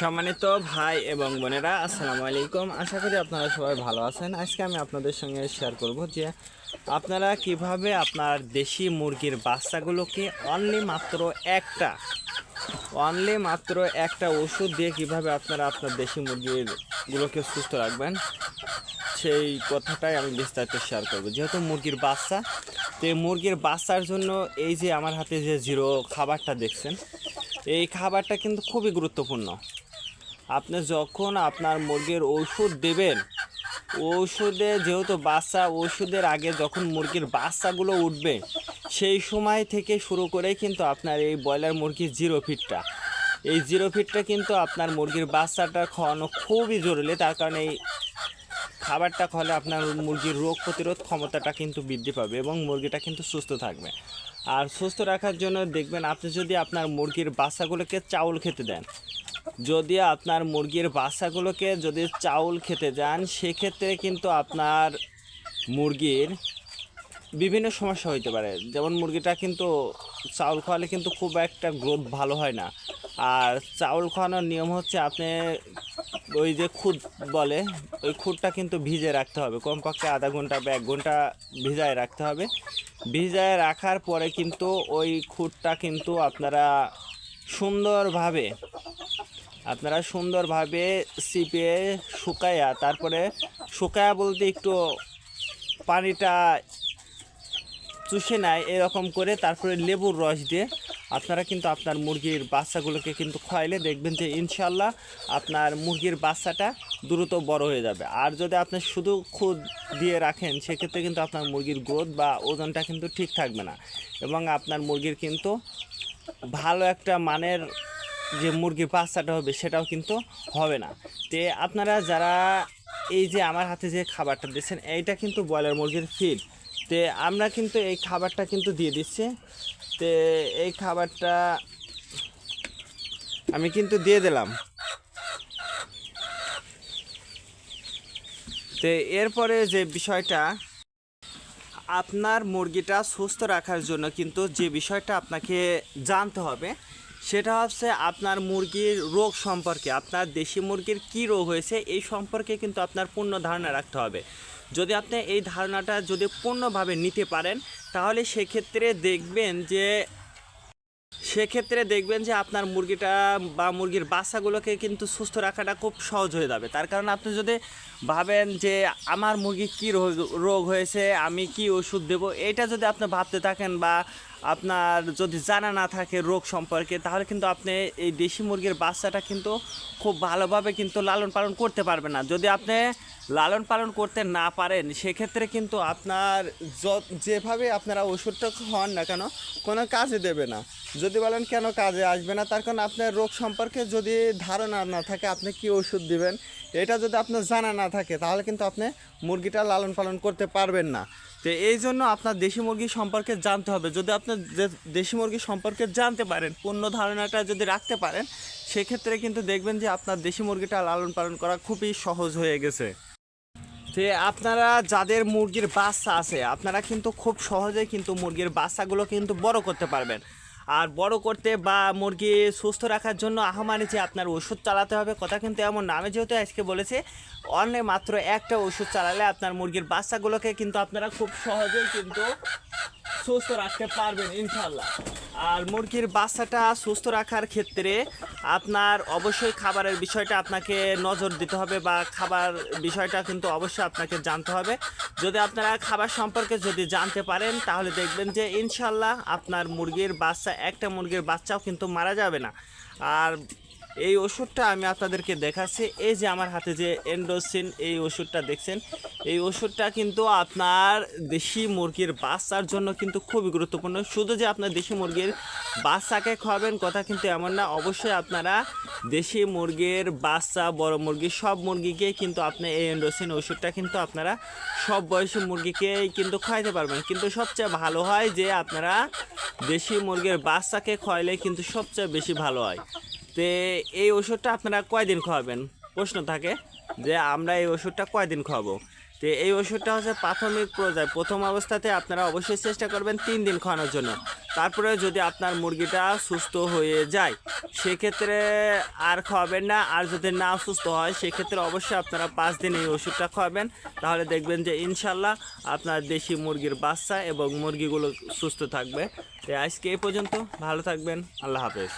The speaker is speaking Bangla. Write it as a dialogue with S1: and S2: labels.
S1: সম্মানিত ভাই এবং বোনেরা, আসসালামু আলাইকুম। আশা করি আপনারা সবাই ভালো আছেন। আজকে আমি আপনাদের সঙ্গে শেয়ার করব যে আপনারা কীভাবে আপনার দেশি মুরগির বাচ্চাগুলোকে অনলি মাত্র একটা অনলি মাত্র একটা ওষুধ দিয়ে কীভাবে আপনারা আপনার দেশি মুরগিরগুলোকে সুস্থ রাখবেন, সেই কথাটাই আমি বিস্তারিত শেয়ার করব। যেহেতু মুরগির বাচ্চা, তো এই মুরগির বাচ্চার জন্য এই যে আমার হাতে যে জিরো খাবারটা দেখছেন, এই খাবারটা কিন্তু খুবই গুরুত্বপূর্ণ। আপনি যখন আপনার মুরগির ওষুধ দেবেন, ওষুধে যেহেতু বাচ্চা, ওষুধের আগে যখন মুরগির বাচ্চাগুলো উঠবে, সেই সময় থেকে শুরু করেই কিন্তু আপনার এই ব্রয়লার মুরগির জিরো ফিটটা এই জিরো ফিটটা কিন্তু আপনার মুরগির বাচ্চাটা খাওয়ানো খুবই জরুরি, তার কারণে এই খাবারটা খাওয়ালে আপনার মুরগির রোগ প্রতিরোধ ক্ষমতাটা কিন্তু বৃদ্ধি পাবে এবং মুরগিটা কিন্তু সুস্থ থাকবে। আর সুস্থ রাখার জন্য দেখবেন আপনি যদি আপনার মুরগির বাচ্চাগুলোকে চাউল খেতে দেন। যদি আপনার মুরগির বাচ্চাগুলোকে যদি চাউল খেতে যান, সেক্ষেত্রে কিন্তু আপনার মুরগির বিভিন্ন সমস্যা হইতে পারে। যেমন মুরগিটা কিন্তু চাউল খাওয়ালে কিন্তু খুব একটা গ্রোথ ভালো হয় না। আর চাউল খাওয়ানোর নিয়ম হচ্ছে আপনি ওই যে খুদ বলে, ওই খুদটা কিন্তু ভিজে রাখতে হবে। কমপক্ষে আধা ঘণ্টা বা এক ঘণ্টা ভিজায় রাখতে হবে। ভিজায় রাখার পরে কিন্তু ওই খুদটা কিন্তু আপনারা সুন্দরভাবে আপনারা সুন্দরভাবে চিপে শুকায়া তারপরে শুকায়া বলতে একটু পানিটা চুষে নেয় এরকম করে, তারপরে লেবুর রস দিয়ে। আপনারা কিন্তু আপনার মুরগির বাচ্চাগুলোকে কিন্তু খাওয়াইলে দেখবেন যে ইনশাল্লাহ আপনার মুরগির বাচ্চাটা দ্রুত বড় হয়ে যাবে। আর যদি আপনি শুধু খুদ দিয়ে রাখেন, সেক্ষেত্রে কিন্তু আপনার মুরগির গ্রোথ বা ওজনটা কিন্তু ঠিক থাকবে না। এবং আপনার মুরগির কিন্তু ভালো একটা মানের যে মুরগির বাচ্চাটা হবে, সেটাও কিন্তু হবে না। তে আপনারা যারা এই যে আমার হাতে যে খাবারটা দিচ্ছেন এইটা কিন্তু ব্রয়লার মুরগির ফিড তে আমরা কিন্তু এই খাবারটা কিন্তু দিয়ে দিচ্ছি। তে এই খাবারটা আমি কিন্তু দিয়ে দিলাম। তে এরপরে যে বিষয়টা, আপনার মুরগিটা সুস্থ রাখার জন্য কিন্তু যে বিষয়টা আপনাকে জানতে হবে, সেটা হচ্ছে আপনার মুরগির রোগ সম্পর্কে, আপনার দেশি মুরগির কী রোগ হয়েছে, এই সম্পর্কে কিন্তু আপনার পূর্ণ ধারণা রাখতে হবে। যদি আপনি এই ধারণাটা যদি পূর্ণভাবে নিতে পারেন, তাহলে সেক্ষেত্রে দেখবেন যে, সেক্ষেত্রে দেখবেন যে আপনার মুরগিটা বা মুরগির বাচ্চাগুলোকে কিন্তু সুস্থ রাখাটা খুব সহজ হয়ে যাবে। তার কারণ আপনি যদি ভাবেন যে, আমার মুরগি কী রোগ রোগ হয়েছে, আমি কি ওষুধ দেবো? এটা যদি আপনি ভাবতে থাকেন বা আপনার যদি জানা না থাকে রোগ সম্পর্কে, তাহলে কিন্তু আপনি এই দেশি মুরগির বাচ্চাটা কিন্তু খুব ভালোভাবে কিন্তু লালন পালন করতে পারবেন না। যদি আপনি লালন পালন করতে না পারেন, সেক্ষেত্রে কিন্তু আপনার যেভাবে আপনারা ওষুধটা খাওয়ান না কেন, কোনো কাজে দেবে না। যদি বলেন কেন কাজে আসবে না, তার কারণ আপনার রোগ সম্পর্কে যদি ধারণা না থাকে, আপনি কি ওষুধ দিবেন, এটা যদি আপনার জানা না থাকে, তাহলে কিন্তু আপনি মুরগিটা লালন পালন করতে পারবেন না। তো এই জন্য আপনার দেশি মুরগি সম্পর্কে জানতে হবে। যদি আপনার দেশি মুরগি সম্পর্কে জানতে পারেন পূর্ণ ধারণাটা যদি রাখতে পারেন, সেক্ষেত্রে কিন্তু দেখবেন যে আপনার দেশি মুরগিটা লালন পালন করা খুবই সহজ হয়ে গেছে। যে আপনারা যাদের মুরগির বাচ্চা আছে, আপনারা কিন্তু খুব সহজে কিন্তু মুরগির বাচ্চাগুলো কিন্তু বড় করতে পারবেন। আর বড় করতে বা মুরগি সুস্থ রাখার জন্য আহমানি যে আপনার ওষুধ চালাতে হবে, কথা কিন্তু এমন নামে যেহেতু আজকে বলেছে অনেক মাত্র একটা ওষুধ চালালে আপনার মুরগির বাচ্চাগুলোকে কিন্তু আপনারা খুব সহজেই কিন্তু সুস্থ রাখতে পারবেন ইনশাল্লাহ আর মুরগির বাচ্চাটা সুস্থ রাখার ক্ষেত্রে আপনার অবশ্যই খাবারের বিষয়টা আপনাকে নজর দিতে হবে বা খাবার বিষয়টা কিন্তু অবশ্যই আপনাকে জানতে হবে। যদি আপনারা খাবার সম্পর্কে যদি জানতে পারেন, তাহলে দেখবেন যে ইনশাল্লাহ আপনার মুরগির বাচ্চা, একটা মুরগির বাচ্চাও কিন্তু মারা যাবে না। আর এই ওষুধটা আমি আপনাদেরকে দেখাচ্ছি। এই যে আমার হাতে যে এন্ডোসিন এই ওষুধটা দেখছেন? এই ওষুধটা কিন্তু আপনার দেশি মুরগির বাচ্চার জন্য কিন্তু খুবই গুরুত্বপূর্ণ। শুধু যে আপনার দেশি মুরগির বাচ্চাকে খাওয়াবেন, কথা কিন্তু এমন না। অবশ্যই আপনারা দেশি মুরগির বাচ্চা, বড় মুরগি, সব মুরগিকে কিন্তু আপনি এই এন্ডোসিন ওষুধটা কিন্তু আপনারা সব বয়সী মুরগিকেই কিন্তু খাওয়াইতে পারবেন। কিন্তু সবচেয়ে ভালো হয় যে আপনারা দেশি মুরগির বাচ্চাকে খাওয়াইলে কিন্তু সবচেয়ে বেশি ভালো হয়। তে এই ওষুধটা আপনারা কয়দিন খাওয়াবেন? প্রশ্ন থাকে যে আমরা এই ওষুধটা কয়দিন খাওয়াবো? তো এই ওষুধটা হচ্ছে প্রাথমিক পর্যায়ে, প্রথম অবস্থাতে আপনারা অবশ্যই চেষ্টা করবেন তিন দিন খাওয়ানোর জন্য। তারপরে যদি আপনার মুরগিটা সুস্থ হয়ে যায়, সেক্ষেত্রে আর খাওয়াবেন না, আর যদি না সুস্থ হয়, সেক্ষেত্রে অবশ্যই আপনারা পাঁচ দিন এই ওষুধটা খাওয়াবেন। তাহলে দেখবেন যে ইনশাল্লাহ আপনার দেশি মুরগির বাচ্চা এবং মুরগিগুলো সুস্থ থাকবে। তো আজকে এই পর্যন্ত, ভালো থাকবেন, আল্লাহ হাফেজ।